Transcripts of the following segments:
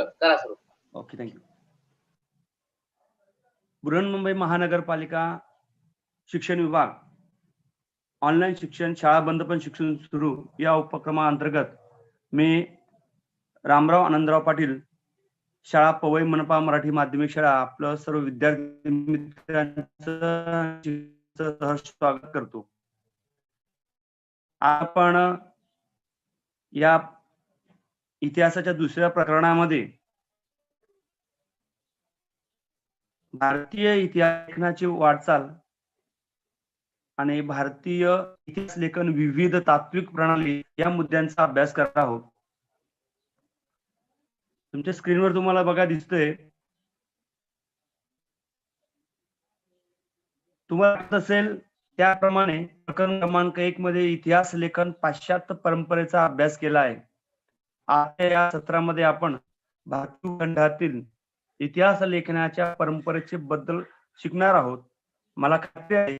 करा सुरू. Okay thank you Brihanmumbai महानगरपालिका शिक्षण विभाग ऑनलाईन शिक्षण शाळा बंद पण शिक्षण सुरू. या उपक्रमाअंतर्गत मी रामराव आनंदराव पाटील शाळा पवई मनपा मराठी माध्यमिक शाळा आपलं सर्व विद्यार्थी मित्रांचं स्वागत करतो. आपण या इतिहासाच्या दुसऱ्या प्रकरणामध्ये भारतीय इतिहास लेखनाची वाटचाल आणि भारतीय इतिहास लेखन विविध तात्विक प्रणाली या मुद्द्यांचा अभ्यास करत आहोत. तुमच्या स्क्रीनवर तुम्हाला बघा दिसतंय. तुम्हाला असेल त्याप्रमाणे प्रकरण क्रमांक एक मध्ये इतिहास लेखन पाश्चात्य परंपरेचा अभ्यास केला आहे. आता या सत्रामध्ये आपण भारतीय खंडातील इतिहास लेखनाच्या परंपरेचे बद्दल शिकणार आहोत. मला खात्री आहे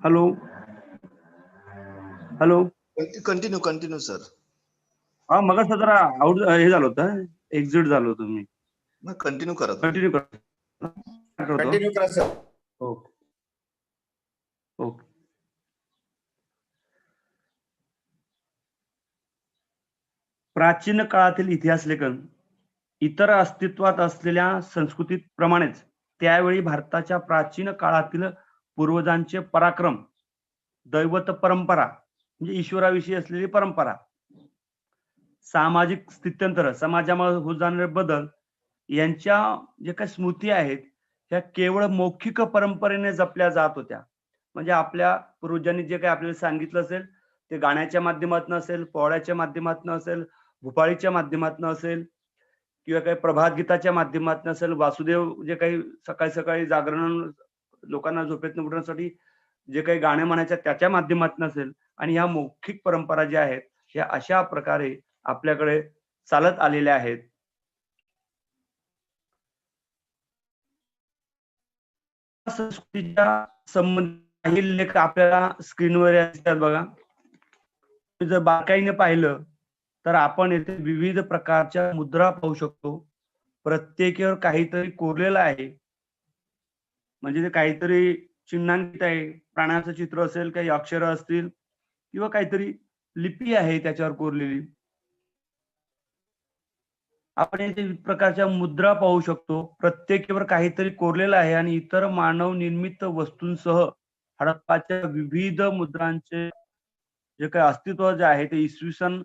hello hello continue continue sir हा मग जरा आउट हे झालं होतं एक्झिट झालो होतो मी. कंटिन्यू करा. कंटिन्यू करतो कंटिन्यू करा सर ओके ओके प्राचीन काळातील इतिहास लेखन इतर अस्तित्वात असलेल्या संस्कृतीत प्रमाणेच त्यावेळी भारताच्या प्राचीन काळातील पूर्वजांचे पराक्रम दैवत परंपरा म्हणजे ईश्वराविषयी असलेली परंपरा. सामाजिक स्थित्यंतर समाजामध्ये होत जाणारे बदल यांच्या जे काही स्मृती आहेत ह्या केवळ मौखिक परंपरेने जपल्या जात होत्या. म्हणजे आपल्या पूर्वजांनी जे काही आपल्याला सांगितलं असेल ते गाण्याच्या माध्यमातून असेल पोळ्याच्या माध्यमातून असेल भूपाळीच्या माध्यमातून असेल किंवा काही प्रभात गीताच्या माध्यमातून असेल वासुदेव जे काही सकाळी सकाळी जागरण लोकांना झोपेतून उठण्यासाठी जे काही गाणे म्हणायच्या त्याच्या माध्यमातून असेल आणि ह्या मौखिक परंपरा ज्या आहेत ह्या अशा प्रकारे आपल्याकडे चालत आलेल्या आहेत. संस्कृतीच्या संबंधित काही लेख आपल्याला स्क्रीनवर असतात बघा. जर बारकाईने पाहिलं तर आपण येथे विविध प्रकारच्या मुद्रा पाहू शकतो. प्रत्येकीवर काहीतरी कोरलेलं आहे. म्हणजे ते काहीतरी चिन्हांकित आहे प्राण्याचं चित्र असेल काही अक्षर असतील किंवा काहीतरी लिपी आहे त्याच्यावर कोरलेली. आपण येथे प्रकारच्या मुद्रा पाहू शकतो. प्रत्येकीवर काहीतरी कोरलेलं आहे आणि इतर मानव निर्मित वस्तूंसह हडप्पाच्या विविध मुद्रांचे जे काही अस्तित्व जे आहे ते इसवी सन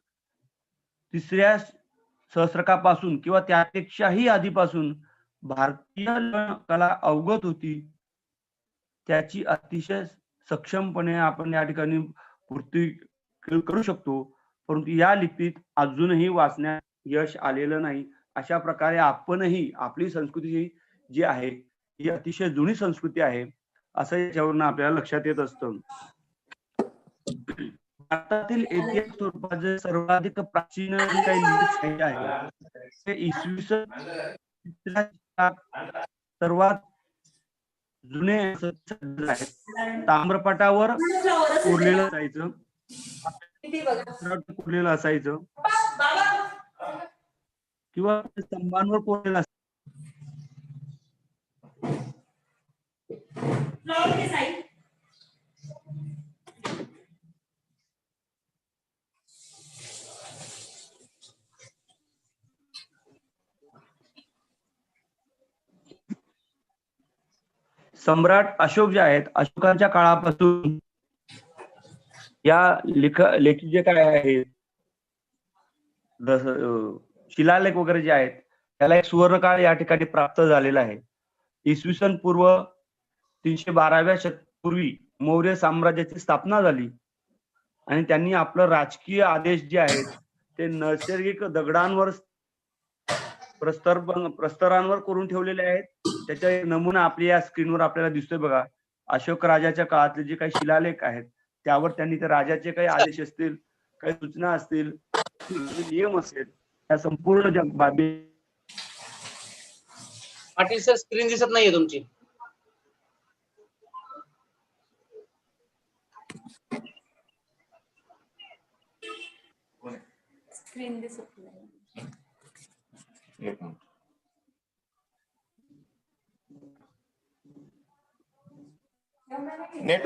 तिसऱ्या सहस्रकापासून किंवा त्यापेक्षाही आधीपासून भारतीय कला अवगत होती. त्याची अतिशय सक्षमपणे आपण या ठिकाणी पूर्ती करू शकतो. परंतु या लिपीत अजूनही वाचण्यात यश आलेलं नाही. अशा प्रकारे आपणही आपली संस्कृती जी आहे ही अतिशय जुनी संस्कृती आहे असं याच्यावरून आपल्याला लक्षात येत असतं. भारतातील ऐतिहासिक स्वरूपाचे सर्वाधिक प्राचीन जे काही लिपी आहे ते इसवी सन सर्वात जुने आहेत ताम्रपटावर कोरलेलं असायचं. कोरलेलं असायचं. किंवा स्तंभांवर कोरलेलं सम्राट अशोक जे आहेत अशोकांच्या काळापासून या लेख लेखी जे काय आहेत शिलालेख वगैरे जे आहेत त्याला एक सुवर्णकाळ या ठिकाणी प्राप्त झालेला आहे. इसवी सन पूर्व तीनशे बाराव्या शतपूर्वी मौर्य साम्राज्याची स्थापना झाली. आणि त्यांनी आपलं राजकीय आदेश जे आहेत ते नैसर्गिक दगडांवर प्रस्तर प्रस्तरांवर करून ठेवलेले आहेत. त्याचा एक नमुना आपल्या या स्क्रीनवर आपल्याला दिसतोय बघा. अशोक राजाच्या काळातले जे काही शिलालेख आहेत त्यावर त्यांनी त्या राजाचे काही आदेश असतील काही सूचना असतील नियम असेल त्या संपूर्ण जग बाबी पाटील सर स्क्रीन दिसत नाहीये तुमची. स्क्रीन दिसत नाही. एक मिनिट. Network